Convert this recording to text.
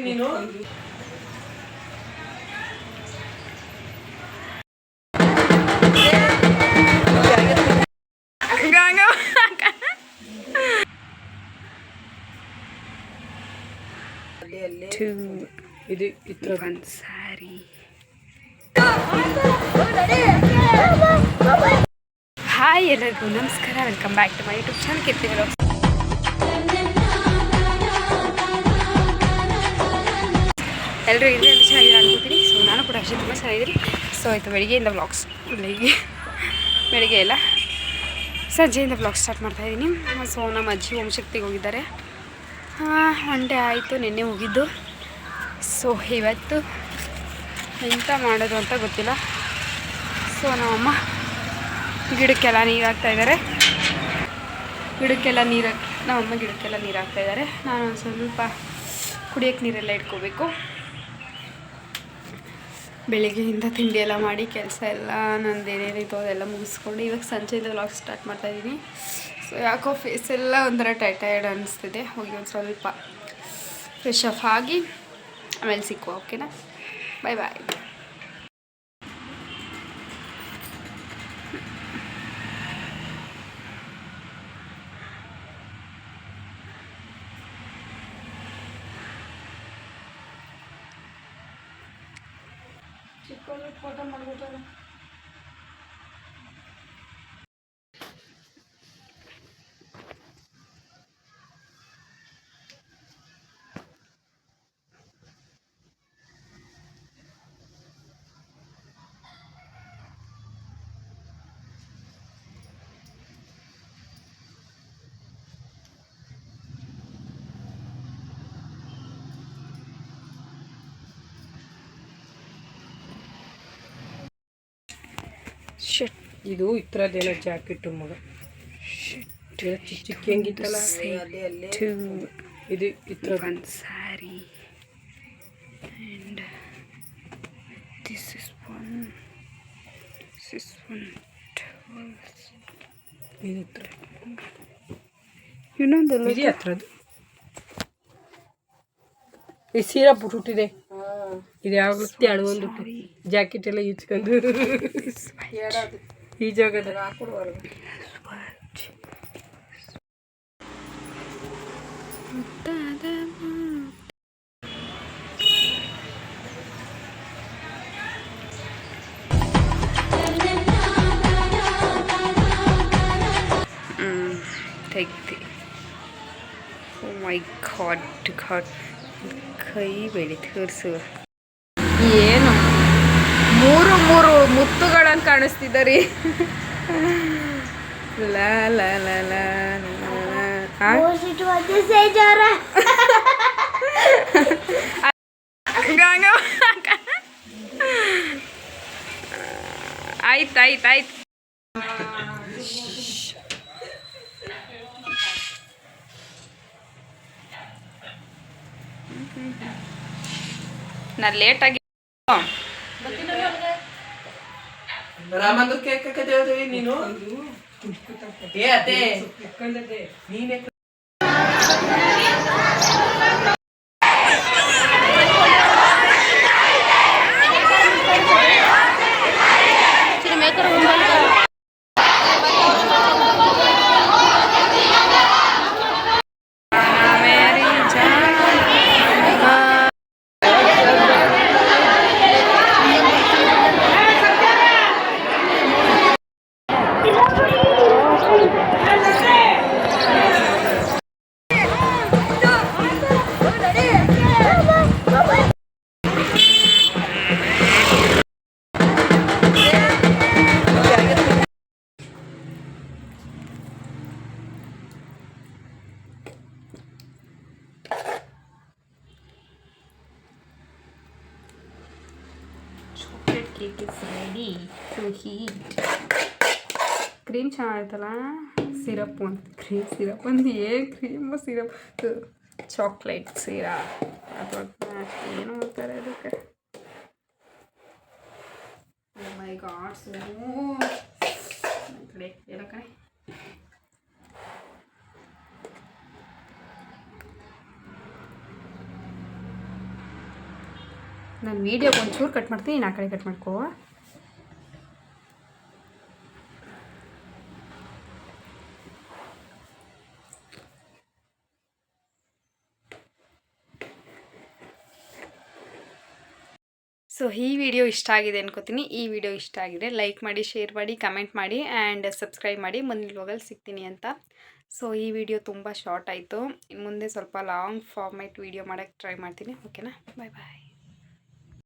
ನೀನು? ಇದು ಇತ್ರ ಒಂದು ಸಾರಿ ಹಾಯ್ ಎಲ್ಲರಿಗೂ ನಮಸ್ಕಾರ welcome back to my YouTube channel Keerthi ಎಲ್ಲರೂ ಇದ್ರೆ ಚೆನ್ನಾಗಿದೆ ಅನ್ಕೋತೀನಿ. ಸೊ ನಾನು ಕೂಡ ಅಷ್ಟೇ ತುಂಬ ಚೆನ್ನಾಗಿದ್ದೀನಿ. ಸೊ ಆಯಿತು, ಬೆಳಿಗ್ಗೆಯಿಂದ ಬ್ಲಾಗ್ಸ್ ಬೆಳಿಗ್ಗೆ ಬೆಳಿಗ್ಗೆ ಎಲ್ಲ ಸಂಜೆಯಿಂದ ಬ್ಲಾಗ್ ಸ್ಟಾರ್ಟ್ ಮಾಡ್ತಾಯಿದ್ದೀನಿ ಸೊ ನಮ್ಮ ಅಜ್ಜಿ ಓಂಶಕ್ತಿಗೆ ಹೋಗಿದ್ದಾರೆ. ಒನ್ ಡೇ ಆಯಿತು, ನಿನ್ನೆ ಹೋಗಿದ್ದು ಸೊ ಇವತ್ತು ಎಂತ ಮಾಡೋದು ಅಂತ ಗೊತ್ತಿಲ್ಲ. ಸೊ ನಮ್ಮಮ್ಮ ಗಿಡಕ್ಕೆಲ್ಲ ನೀರು ಹಾಕ್ತಾ ಇದ್ದಾರೆ. ಗಿಡಕ್ಕೆಲ್ಲ ನೀರು ಹಾಕಿ ನಮ್ಮಮ್ಮ ಗಿಡಕ್ಕೆಲ್ಲ ನೀರು ಹಾಕ್ತಾ ಇದ್ದಾರೆ. ನಾನು ಒಂದು ಸ್ವಲ್ಪ ಕುಡಿಯೋಕ್ಕೆ ನೀರೆಲ್ಲ ಇಟ್ಕೋಬೇಕು. ಬೆಳಿಗ್ಗೆಯಿಂದ ತಿಂಡಿ ಎಲ್ಲ ಮಾಡಿ, ಕೆಲಸ ಎಲ್ಲ ನಂದು ಏನೇನಿತ್ತು ಅದೆಲ್ಲ ಮುಗಿಸ್ಕೊಂಡು ಇವಾಗ ಸಂಜೆಯಿಂದ ವ್ಲಾಗ್ ಸ್ಟಾರ್ಟ್ ಮಾಡ್ತಾಯಿದ್ದೀನಿ ಸೊ ಯಾಕೋ ಫೇಸ್ ಎಲ್ಲ ಒಂಥರ ಟೈ ಅನಿಸ್ತಿದೆ. ಹೋಗಿ ಒಂದು ಸ್ವಲ್ಪ ಫ್ರೆಶ್ ಅಪ್ ಆಗಿ ಆಮೇಲೆ ಸಿಕ್ಕುವ ಓಕೆನಾ ಬಾಯ್ ಬಾಯ್ చిక్కులు పొట్టం మరుగుతుంది ಶಟ್ ಇದು ಇತ್ರದ್ದೇನೋ ಜಾಕೆಟ್ ಮಗ. ಶಟ್ ಚಿಕ್ಕ ಹೆಂಗಿತ್ತಲ್ಲ? ಇದು ಇತ್ರ ಒಂದು ಸಾರಿ and this is one this is one ಇದು ಇತ್ರ ಇನ್ನೊಂದು ಇದೆ ಹತ್ರದ್ದು. ಈ ಸೀರಾ ಬಿಟ್ಬಿಟ್ಟಿದೆ. ಇದು ಯಾವಾಗಲೂ ತೆಳು ಒಂದು ಜಾಕೆಟ್ ಎಲ್ಲ ಈಚ್ಕೊಂಡು ಈ ಜಾಗದ ತೆಗ್ದು ಓ ಮೈ ಗಾಡ್ ಗಾಡ್ ಕೈ ಬೆಳಿ ತೋರಿಸುವ ಮೂರು ಮುತ್ತುಗಳಂಗೆ ಕಾಣಿಸ್ತಿದ್ದಾರೆ ಆಯ್ತಾಯ್ತಾಯ್ತು ಲಾ ಲಾ ಲಾ ಲಾ ಲಾ. ಆ? ಗಂಗ ಆಯ್ತು ಆಯ್ತು ಆಯ್ತು ನಾ ಲೇಟಾಗಿ ರಾಮಂದ್ರ ಕೇಕ್ ಹಾಕದೇವ್ರಿ ನೀನು? ಏ ಅದೇ ನೀನೆ chocolate cake is ready to heat cream ಚೆನ್ನಾಗಿತ್ತಲ್ಲ? Syrup ಅಂತ ಕ್ರೀಮ್ ಸಿರಪ್ ಒಂದು ಏನು ಕ್ರೀಮು ಸಿರಪ್ ಚಾಕ್ಲೇಟ್ ಸಿರಾ ಅಥವಾ ಏನು ಅಂತಾರೆ ಅದಕ್ಕೆ. ಮೈ ಗಾಡ್ಸ್ ಕಡೆ ಎಲ್ಲ ಕಡೆ. ನಾನು ವೀಡಿಯೋಗೆ ಒಂಚೂರು ಕಟ್ ಮಾಡ್ತೀನಿ, ನೀನು ಆ ಕಡೆ ಕಟ್ ಮಾಡ್ಕೋ. ಸೊ, ಈ ವಿಡಿಯೋ ಇಷ್ಟ ಆಗಿದೆ ಅನ್ಕೋತೀನಿ. ಈ ವಿಡಿಯೋ ಇಷ್ಟ ಆಗಿದೆ ಲೈಕ್ ಮಾಡಿ, ಶೇರ್ ಮಾಡಿ, ಕಮೆಂಟ್ ಮಾಡಿ ಆ್ಯಂಡ್ ಸಬ್ಸ್ಕ್ರೈಬ್ ಮಾಡಿ. ಮುಂದಿನ ವ್ಲಾಗಲ್ಲಿ ಸಿಗ್ತೀನಿ ಅಂತ. ಸೊ, ಈ ವಿಡಿಯೋ ತುಂಬ ಶಾರ್ಟ್ ಆಯಿತು. ಮುಂದೆ ಸ್ವಲ್ಪ ಲಾಂಗ್ ಫಾರ್ಮ್ಯಾಟ್ ವಿಡಿಯೋ ಮಾಡೋಕ್ಕೆ ಟ್ರೈ ಮಾಡ್ತೀನಿ. ಓಕೆನಾ ಬಾಯ್ ಬಾಯ್